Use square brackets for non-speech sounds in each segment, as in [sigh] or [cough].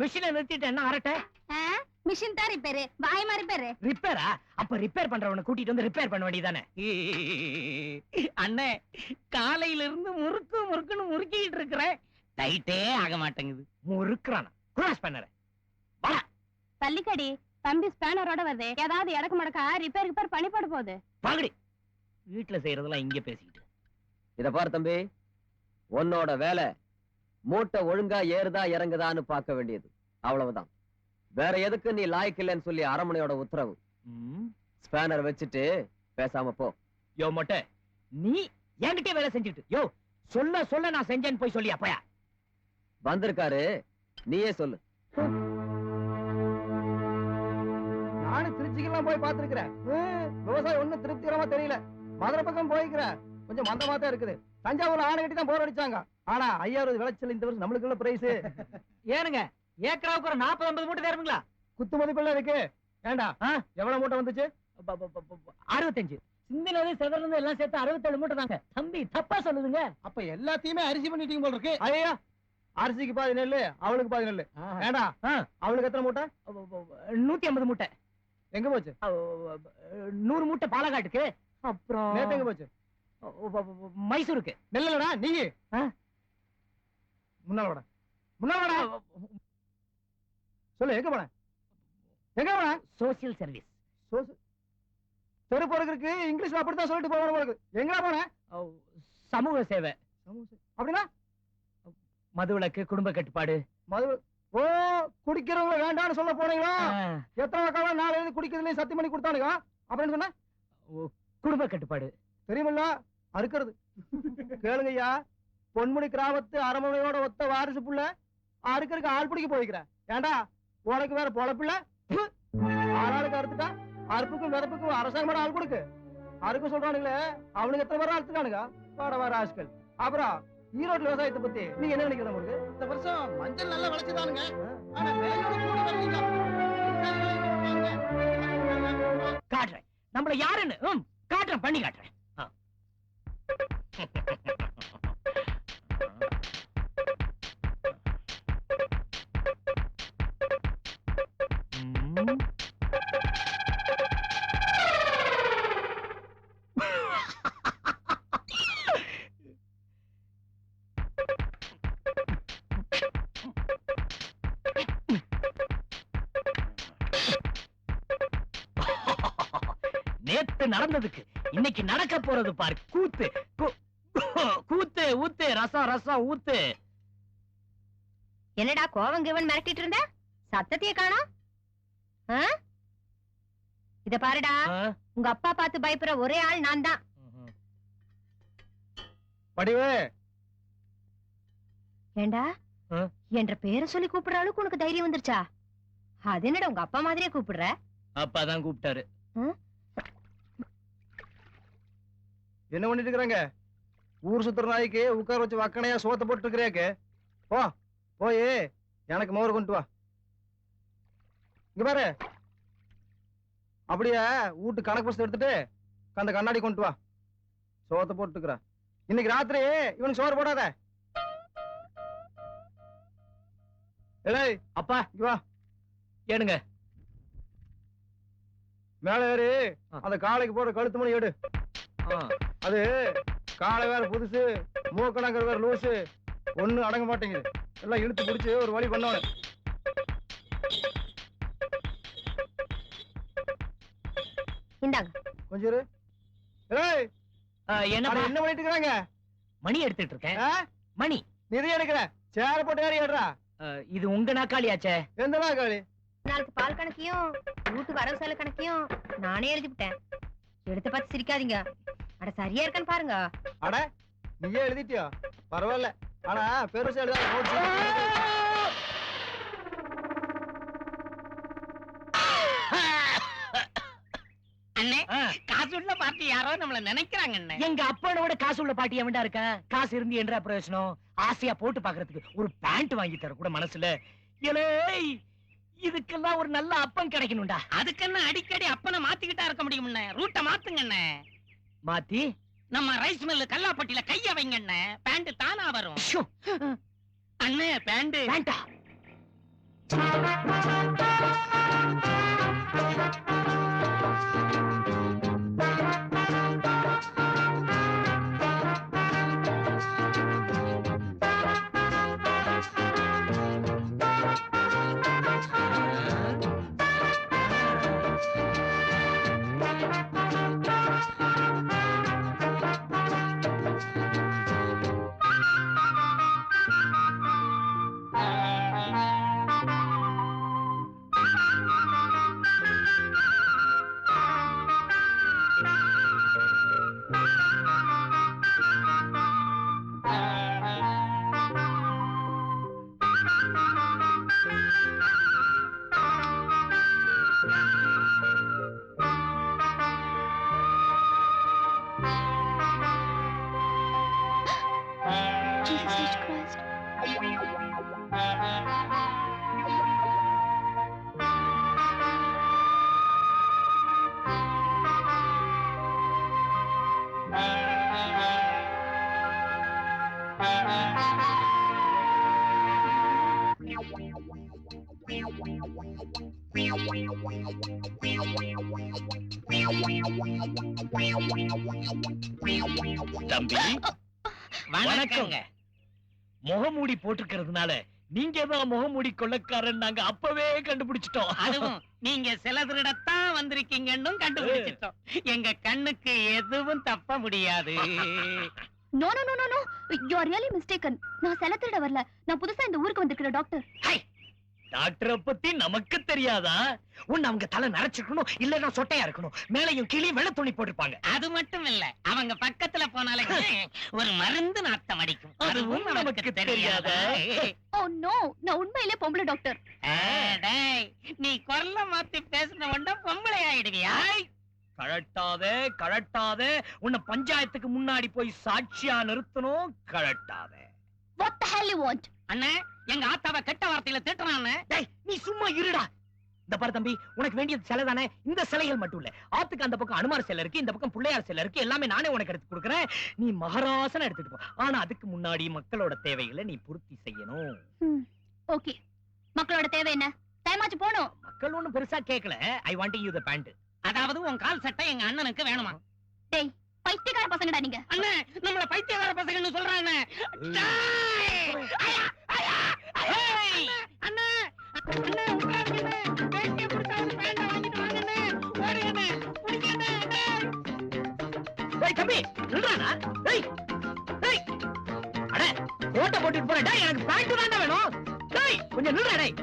மிஷினை நிறுத்திட்டு என்ன அரட்டை? மிஷின் தான் ரிப்பேரு. வாய் மாதிரி பேரு. ரிப்பேரா? அப்ப ரிப்பேர் பண்றவனை கூட்டிட்டு வந்து ரிப்பேர் பண்ண வேண்டியதானே அண்ணே காலையில இருந்து முறுக்கு முறுக்குன்னு முறுக்கிட்டு இருக்கிறேன். டைட்டே ஆக மாட்டேங்குது. முறுக்குறானா? கிராஸ் பண்ணற தள்ளிக்கடி தம்பி ஸ்பேனரோட வருது. ஏதாவது இடக்கு மடக்கா ரிப்பேர் ரிப்பேர் பண்ணி போட போகுது. பகடி வீட்டுல செய்யறதெல்லாம் இங்க பேசிக்கிட்டு. இத பாரு தம்பி உன்னோட வேலை மூட்டை ஒழுங்கா ஏறுதா இறங்குதான்னு பார்க்க வேண்டியது. அவ்வளவுதான். வேற எதுக்கு நீ லாய்க்கு இல்லைன்னு சொல்லி அரமனையோட உத்தரவு. ஸ்பேனர் வச்சுட்டு பேசாம போ. யோ மொட்டை நீ என்கிட்டயே வேலை செஞ்சுட்டு யோ சொல்ல சொல்ல நான் செஞ்சேன்னு போய் சொல்லி அப்பயா வந்திருக்காரு நீயே சொல்லு. நானும் திருச்சிக்கெல்லாம் போய் பார்த்திருக்கிறேன். விவசாயம் ஒண்ணும் திருப்திகரமா தெரியல. மதுரை பக்கம் போய்க்கிறேன் கொஞ்சம் மந்தமா தான் இருக்குது. தஞ்சாவூர்ல ஆணை கட்டி தான் போர் அடிச்சாங்க. ஆனா ஐயாயிரம் விளைச்சல் இந்த வருஷம் நம்மளுக்குள்ள பிரைஸ் ஏனுங்க ஏக்கராவுக்கு ஒரு நாற்பது ஐம்பது மூட்டை தருவீங்களா குத்து மதிப்புள்ள இருக்கு. ஏண்டா? எவ்வளவு மூட்டை வந்துச்சு? அறுபத்தஞ்சு. சிந்தினது செதறது எல்லாம் சேர்த்து அறுபத்தேழு மூட்டை தாங்க. தம்பி தப்பா சொல்லுதுங்க. அப்ப எல்லாத்தையுமே அரிசி பண்ணிட்டீங்க போல இருக்கு. ஐயா. அரிசிக்கு பாதி நெல்லு அவளுக்கு பாதி நெல்லு. ஏண்டா. அவளுக்கு எத்தனை மூட்டை? நூத்தி ஐம்பது மூட்டை. எங்க போச்சு? நூறு மூட்டை பாலக்காட்டுக்கு. அப்புறம் நேத்து எங்க போச்சு? மைசூருக்கு. நெல்லடா நீ ஆ? முன்னால வாடா. முன்னால வாடா. சொல்லு எங்க போன? எங்க போன? சோசியல் சர்வீஸ் தெரு போறதுக்கு இங்கிலீஷ்ல அப்படித்தான் சொல்லிட்டு போகணும் இருக்கு. எங்கடா போன? சமூக சேவை. அப்படின்னா? மதுவிலக்கு குடும்ப கட்டுப்பாடு. மது ஓ குடிக்கிறவங்க வேண்டாம்னு சொல்ல போனீங்களா? எத்தனை காலம் நாலு குடிக்கிறதுலயும் சத்தியம் பண்ணி கொடுத்தானுங்க? அப்படின்னு சொன்ன? குடும்ப கட்டுப்பாடு. தெரியுமில்ல? அறுக்கிறது. கேளுங்க ஐயா பொன்முடி கிராமத்து அரமனையோட ஒத்த வாரிசு புள்ள அறுக்கறதுக்கு ஆள் பிடிக்க போய்க்கிறேன் ஏண்டா? உனக்கு வேற பொழப்பில்ல? ஆளாளுக்கு அறுத்துட்டா அறுப்புக்கும் விதப்புக்கும் அரசாங்கம் ஆள் கொடுக்கு. அறுக்க சொல்றானுங்களே அவனுக்கு எத்தனை பேர் அறுத்துக்கானுங்க வாட வர ஆட்கள் அப்புறம் ஈரோடு விவசாயத்தை பத்தி நீங்க என்ன நினைக்கிறீங்க உங்களுக்கு? இந்த வருஷம் மஞ்சள் நல்லா விளைச்சுதானுங்க ஆனா விலையோட கூட வரலீங்க காட்டுறேன். நம்மள யாருன்னு? காட்டுறேன் பண்ணி காட்டுறேன். [laughs] நடந்ததுக்கு. இன்னைக்கு நடக்க போறது பாரு கூத்து. கூத்து ஊத்து ரசம் ரசம் ஊத்து. என்னடா கோவம் கிவன் மிரட்டிட்டு இருந்த? சத்தத்தையே காணோம்? இத பாருடா? உங்க அப்பா பார்த்து பயப்படுற ஒரே ஆள் நான் தான். படிவு ஏண்டா? என்ற பேரை சொல்லி கூப்பிடுற அளவுக்கு உனக்கு தைரியம் வந்துருச்சா? அது என்னடா உங்க அப்பா மாதிரியே கூப்பிடுற? அப்பாதான் கூப்பிட்டாரு. என்ன பண்ணிட்டு இருக்கிறாங்க ஊர் சுத்துற நாய்க்கு உட்கார வச்சு வக்கனையா சோத்த போட்டு இருக்கிறியாக்கு போ போய் எனக்கு மோர் கொண்டு வா. இங்க பாரு. அப்படியே வீட்டு கணக்கு புஸ்தகம் எடுத்துட்டு அந்த கண்ணாடி கொண்டு வா. சோத்த போட்டுக்கிறா இன்னைக்கு ராத்திரி இவனுக்கு சோறு போடாத. ஏய் அப்பா இங்க வா. ஏனுங்க? மேல ஏறி. அந்த காளைக்கு போற கழுத்து மணி எடு. ஆ. அது காலை வேற புதுசு மூக்கணங்கர் வேற லூசு. ஒண்ணு அடங்க மாட்டேங்குது. எல்லாம் இழுத்து பிடிச்சு ஒரு வழி பண்ணவனு. இந்தாங்க. கொஞ்சம் இரு. ஏய்! அட, என்னப்பா? என்ன பண்ணிட்டு இருக்காங்க மணி எடுத்துட்டு இருக்கேன்? மணி. நிதி எடுக்கிற? சேர போட்டு ஏறி ஏடுறா. ஆ, இது உங்க நாக்காளியாச்சே எந்த காளி நாளுக்கு பால் கணக்கையும் வீட்டு வரவு செலவு கணக்கையும் நானே எழுதிவிட்டேன் எடுத்து பார்த்து சிரிக்காதீங்க. அட சரியா இருக்கான்னு பாருங்க. அட நீயே எழுதிட்டியோ? பரவாயில்ல. ஆனா பெருசா எழுதாத. அண்ணே காசு உள்ள பார்ட்டி யாரோ நம்மள நினைக்கிறாங்க அண்ணே. எங்க அப்பனோட காசு உள்ள பாட்டி எவன்டா இருக்கா? காசு இருந்து என்ன பிரயோஜனம்? ஆசையா போட்டு பாக்குறதுக்கு ஒரு பேண்ட் வாங்கி தர கூட மனசுல. ஏலே இதுக்கெல்லாம் ஒரு நல்ல அப்பன் கிடைக்கணும்டா. அதுக்கு என்ன அடிக்கடி அப்பனை மாத்திக்கிட்டா இருக்க முடியும் ரூட்டை மாத்துங்க அண்ணே. மாத்தி? நம்ம ரைஸ் மில்லு கல்லாப்பட்டியில கைய வைங்க அண்ணே பேண்ட் தானா வரும். அண்ணே பேண்ட் வேண்டா. Jesus Christ. தம்பி வணக்கங்க. முகமூடி போட்டுக்கிறதுனால நீங்க தான் முகமூடி கொள்ளக்காரன் நாங்க அப்பவே கண்டுபிடிச்சிட்டோம். அதுவும் நீங்க சில திருடத்தான் வந்திருக்கீங்கன்னு கண்டுபிடிச்சிட்டோம். எங்க கண்ணுக்கு எதுவும் தப்ப முடியாது. No no no no no you are really mistaken நான் செல திருட வரல. நான் புதுசா இந்த ஊருக்கு வந்திருக்கிற டாக்டர் டாக்டரை பத்தி நமக்கு தெரியாதா? உன்னை அவங்க தலை நரைச்சிருக்கணும் இல்லன்னா சொட்டையா இருக்கணும். மேலையும் கீழே வெள்ளை துணி போட்டிருப்பாங்க. அது மட்டும் இல்ல அவங்க பக்கத்துல போனாலே [laughs] ஒரு மருந்து நாத்தம் அடிக்கும். அதுவும் நமக்கு தெரியாதா? ஓ நோ [laughs] நான் உண்மையிலே பொம்பளை டாக்டர் நீ குரல மாத்தி பேசின உடனே பொம்பளை ஆயிடுவியா? கழட்டாதே கழட்டாதே. உன்னை பஞ்சாயத்துக்கு முன்னாடி போய் சாட்சியா நிறுத்தணும் கழட்டாதே. What the hell you want அண்ணே எங்க ஆத்தாவை கெட்ட வார்த்தையில திட்டுறான்னு டேய் நீ சும்மா இருடா. இந்த பாரு தம்பி உனக்கு வேண்டியது சிலை தானே? இந்த சிலைகள் மட்டும் இல்ல. ஆத்துக்கு அந்த பக்கம் அனுமார் சிலை இருக்கு இந்த பக்கம் பிள்ளையார் சிலை இருக்கு எல்லாமே நானே உனக்கு எடுத்து கொடுக்குறேன். நீ மகராசன எடுத்துட்டு போ. ஆனா அதுக்கு முன்னாடி மக்களோட தேவைகளை நீ பூர்த்தி செய்யணும். ஓகே மக்களோட தேவை என்ன? டைம் ஆச்சு போணும் மக்கள் ஒண்ணும் பெருசா கேட்கல I want you the pant அதாவது உன் கால் சட்டை எங்க அண்ணனுக்கு வேணுமா? பைத்தியக்கார பசங்கடா நீங்க அண்ணே நம்மள பைத்தியக்கார பசங்கன்னு! ஏய்! அண்ணே! அண்ணே, உட்காருங்கண்ணே. வேட்டியை பிடிச்சாவது பேண்ட்டை வாங்கிட்டு வாங்கண்ணே. ஓடுங்கண்ணே. பிடிங்கண்ணே. டேய்! டேய் தம்பி நில்றானா டேய் டேய் அட கோட்டை போட்டுட்டு எனக்கு பேண்ட் தான்டா வேணும் டேய் கொஞ்சம் நில்றா டேய்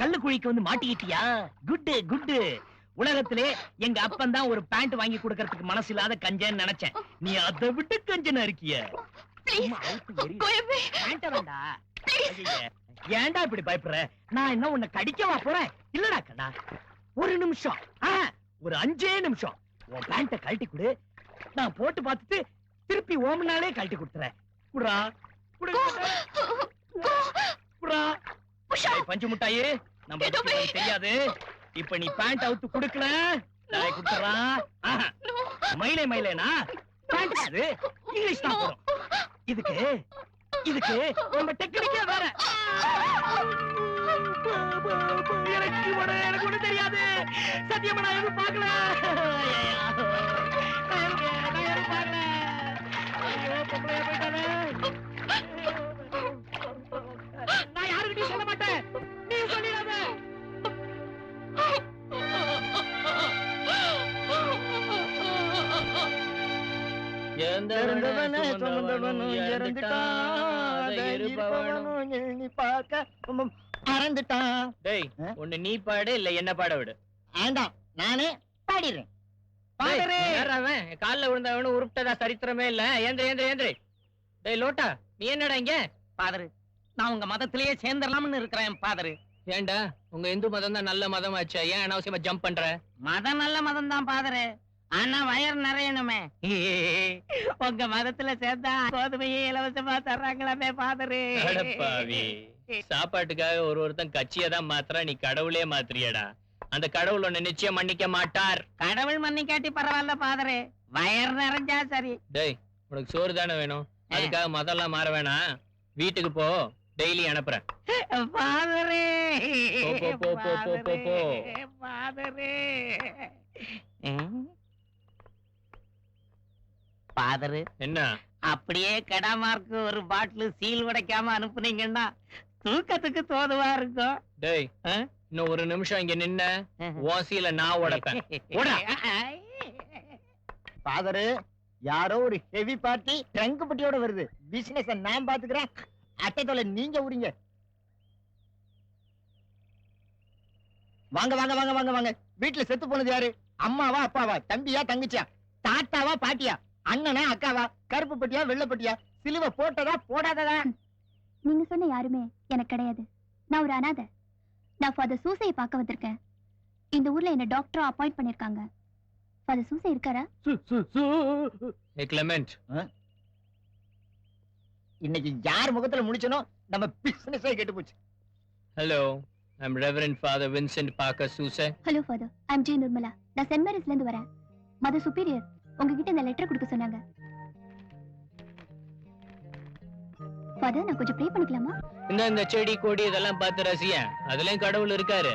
கல்லு குழிக்கு வந்து மாட்டிக்கிட்டியா? Good good. உலகத்திலே எங்க அப்பன் தான் ஒரு பேண்ட் வாங்கி கொடுக்கறதுக்கு மனசு இல்லாத கஞ்சன்னு நினைச்சேன். நீ அதை விட்டு கஞ்சனா இருக்கிய. ஏன்டா இப்படி பயப்படுற? நான் என்ன உன்னை கடிக்கவா போறேன்? இல்லடா கண்ணா. ஒரு நிமிஷம். ஒரு அஞ்சே நிமிஷம். உன் பேண்ட கழட்டி கொடு. நான் போட்டு பார்த்துட்டு திருப்பி ஓமனாலே கழட்டி கொடுத்துறேன். குடுறா. குடு பஞ்சு முட்டாயே நம்ம தெரியாது. இப்ப நீ பேண்ட் அவுத்து குடுக்கல? நான் குடுத்துறா? No. மயிலே மயிலேனா? பேண்ட் அது? இங்கிலீஷ் தான் இதுக்கு இதுக்கு நம்ம டெக்னிக்கே வேற. எனக்கு எனக்கு ஒண்ணு தெரியாது. சத்தியமா நான் எதுவும் பார்க்கல. இறந்தவனே சுமந்தவனும் இறந்துட்டான். அதை இருப்பவனும் எண்ணி பார்க்க உம், மறந்துட்டான். டேய் ஆ? ஒண்ணு நீ பாடு இல்ல என்ன பாட விடு. ஆண்டாம் நானே பாடிடுறேன். பாடுறே. அவன் கால்ல விழுந்தவனு உருப்பிட்டதா சரித்திரமே இல்ல. ஏந்திர ஏந்திர ஏந்திர. டேய் லோட்டா நீ என்னடா இங்க? பாதரு நான் உங்க மதத்திலேயே சேர்ந்துடலாம்னு இருக்கிறேன் பாதரு. ஏன்டா உங்க இந்து மதம் தான் நல்ல மதம் ஆச்சா ஏன் அனாவசியமா ஜம்ப் பண்ற? மதம் நல்ல மதம் தான் பாதரு. ஆனா வயர் நிறையணுமே. உங்க மதத்துல சேர்ந்தா கோதுமையை இலவசமா தர்றாங்களாமே பாதரு சாப்பாட்டுக்காக ஒரு ஒருத்தன் கட்சியை தான் மாத்துறா நீ கடவுளே மாத்துறியடா. அந்த கடவுள் உன்னை நிச்சயம் மன்னிக்க மாட்டார். கடவுள் மன்னிக்காட்டி பரவாயில்ல பாதரு வயர் நிறைஞ்சா சரி. டேய் உனக்கு சோறு தானே வேணும்? அதுக்காக மதம்லாம் மாற வேணாம் வீட்டுக்கு போ டெய்லி அனுப்புறேன். பாதரு போ, போ, போ, போ, போ, போ. Father father. என்ன? அப்படியே கடாமார்க்கு ஒரு பாட்டில் சீல் உடைக்காம அனுப்புனீங்கன்னா தூக்கத்துக்கு தோதுவா இருக்கும். டேய்? இன்னும் ஒரு நிமிஷம் இங்க நின்ன. ஓசியில நான் உடைப்பேன். ஃபாதரு யாரோ ஒரு ஹெவி பார்ட்டி ட்ரங்க் பட்டியோட வருது. பிசினஸ் நான் பாத்துக்கிறேன். அட்டை தொலை நீங்க உரிங்க வாங்க வாங்க வாங்க வாங்க வாங்க. வீட்டுல செத்து போனது யாரு? அம்மாவா அப்பாவா? தம்பியா தங்கச்சியா? தாத்தாவா பாட்டியா? அண்ணனா அக்காவா? கருப்பு பட்டியா வெள்ளை பட்டியா? சிலுவை போட்டதா போடாததா? நீங்க சொன்ன யாருமே எனக்கு கிடையாது. நான் ஒரு அனாதை. நான் ஃபாதர் சூசையை பார்க்க வந்திருக்கேன். இந்த ஊர்ல என்ன டாக்டரா அப்பாயிண்ட் பண்ணிருக்காங்க. ஃபாதர் சூசை இருக்காரா? கிளமெண்ட். இன்னைக்கு யார் முகத்துல முடிச்சனோ நம்ம பிசினஸே கெட்டு போச்சு. Hello I'm reverend father Vincent Parker சூசே hello father I'm G Nirmala நான் சென்ட் மேரிஸ்ல இருந்து வரேன். மதர் சுப்பீரியர் உங்ககிட்ட இந்த லெட்டர் கொடுக்க சொன்னாங்க. ஃபாதர் நான் கொஞ்சம் ப்ரே பண்ணிக்கலாமா? இந்த இந்த செடி கொடி இதெல்லாம் பார்த்து ரசியன். அதுலயும் கடவுள் இருக்காரு.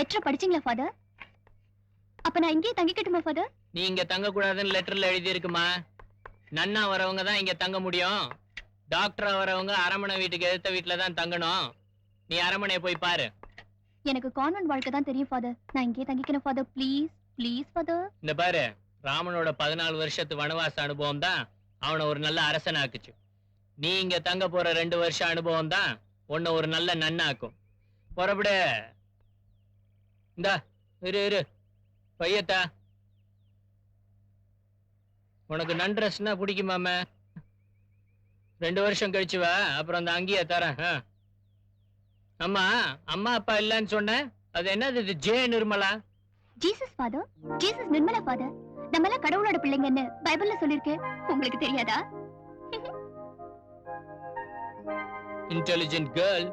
லெட்டர் படிச்சீங்களா ஃபாதர் அப்ப நான் இங்கேயே தங்கிக்கட்டுமா ஃபாதர் நீ இங்க தங்க கூடாதுன்னு லெட்டர்ல எழுதி இருக்குமா நன்னா வரவங்க தான் இங்க தங்க முடியும். டாக்டரா வரவங்க அரமனை வீட்டுக்கு எதிர்த்த வீட்டுல தான் தங்கணும். நீ அரமனையை போய் பாரு. எனக்கு கான்வென்ட் வாழ்க்கை தான் தெரியும் ஃபாதர் நான் இங்கேயே தங்கிக்கிறேன் ஃபாதர் ப்ளீஸ் ப்ளீஸ் ஃபாதர் இந்த பாரு ராமனோட பதினாலு வருஷத்து வனவாச அனுபவம் தான் அவனை ஒரு நல்ல அரசனாக்குச்சு நீ இங்க தங்க போற ரெண்டு வருஷம் அனுபவம் தான் உன்னை ஒரு நல்ல நன்னாக்கும். புறப்படு. இந்தா இரு இரு. பையத்தா. உனக்கு நன்றஸ்னா பிடிக்குமாம? ரெண்டு வருஷம் கழிச்சு வா அப்புறம் அந்த அங்கேயே தரேன். அம்மா அம்மா அப்பா இல்லைன்னு சொன்னேன் அது என்னது இது J Nirmala? Jesus father Jesus Nirmala father. நம்ம எல்லாம் கடவுளோட பிள்ளைங்கன்னு பைபிள்ல சொல்லிருக்கு உங்களுக்கு தெரியாதா? Intelligent girl.